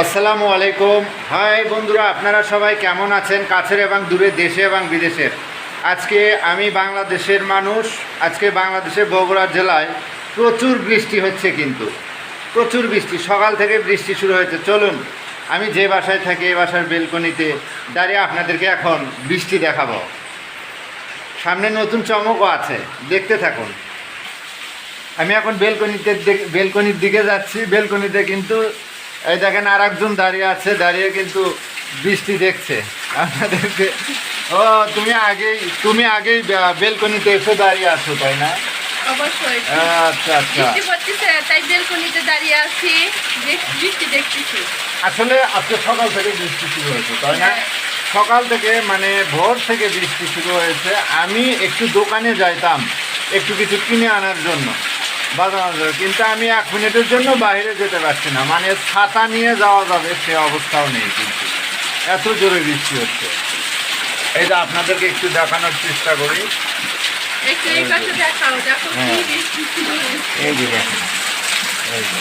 আসসালামু আলাইকুম। হাই বন্ধুরা, আপনারা সবাই কেমন আছেন? কাছের এবং দূরে, দেশে এবং বিদেশের। আজকে আমি বাংলাদেশের মানুষ, আজকে বাংলাদেশের বগুড়া জেলায় প্রচুর বৃষ্টি হচ্ছে কিন্তু। প্রচুর বৃষ্টি, সকাল থেকে বৃষ্টি শুরু হয়েছে। চলুন, আমি যে বাসায় থাকি, এই বাসার বেলকনিতে দাঁড়িয়ে আপনাদেরকে এখন বৃষ্টি দেখাবো। সামনে নতুন চমকও আছে, দেখতে থাকুন। আমি এখন বেলকনিতে বেলকনির দিকে যাচ্ছি। বেলকনিতে কিন্তু এই দেখেন আর একজন দাঁড়িয়ে আছে দাঁড়িয়ে কিন্তু বৃষ্টি দেখছে। আপনাদেরকে ও তুমি আগেই তুমি আগেই বেলকনিতে এসে দাঁড়িয়ে আছো তাই না? অবশ্যই। আচ্ছা আচ্ছা। তাই বেলকনিতে দাঁড়িয়ে আছি বৃষ্টি দেখতেছি। আসলে আজকে সকাল থেকে বৃষ্টি শুরু হয়েছে তাই না? হ্যাঁ। সকাল থেকে মানে ভোর থেকে বৃষ্টি শুরু হয়েছে। আমি একটু দোকানে যাইতাম একটু কিছু কিনে আনার জন্য। কিন্তু আমি এক মিনিটের জন্য বাইরে যেতে পারছি না। মানে ছাতা নিয়ে যাওয়া যাবে সে অবস্থাও নেই কিন্তু। এত জোরে বৃষ্টি হচ্ছে। এটা আপনাদেরকে একটু দেখানোর চেষ্টা করি। এই হ্যাঁ। বৃষ্টি এই যে দেখেন এই যে।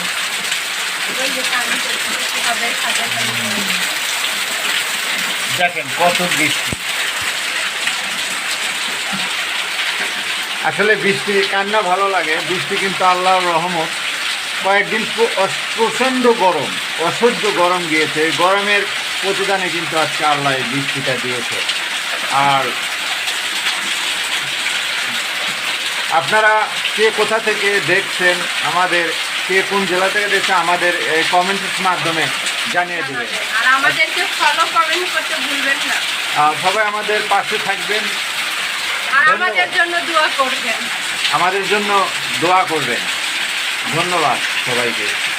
আসলে বৃষ্টি কান্না ভালো লাগে। বৃষ্টি কিন্তু আল্লাহর রহমত। কয়েকদিন প্র- প্রচণ্ড গরম অসহ্য গরম গিয়েছে। এই গরমের প্রতিদানে কিন্তু আজকে আল্লাহ এই বৃষ্টিটা দিয়েছে। আর আপনারা কে কোথা থেকে দেখছেন আমাদের কে কোন জেলা থেকে দেখছেন আমাদের এই কমেন্টের মাধ্যমে জানিয়ে দেবেন। আর আমাদেরকে ফলো করতে ভুলবেন না। সবাই আমাদের পাশে থাকবেন। আমাদের জন্য দোয়া করবেন। আমাদের জন্য দোয়া করবেন। ধন্যবাদ সবাইকে।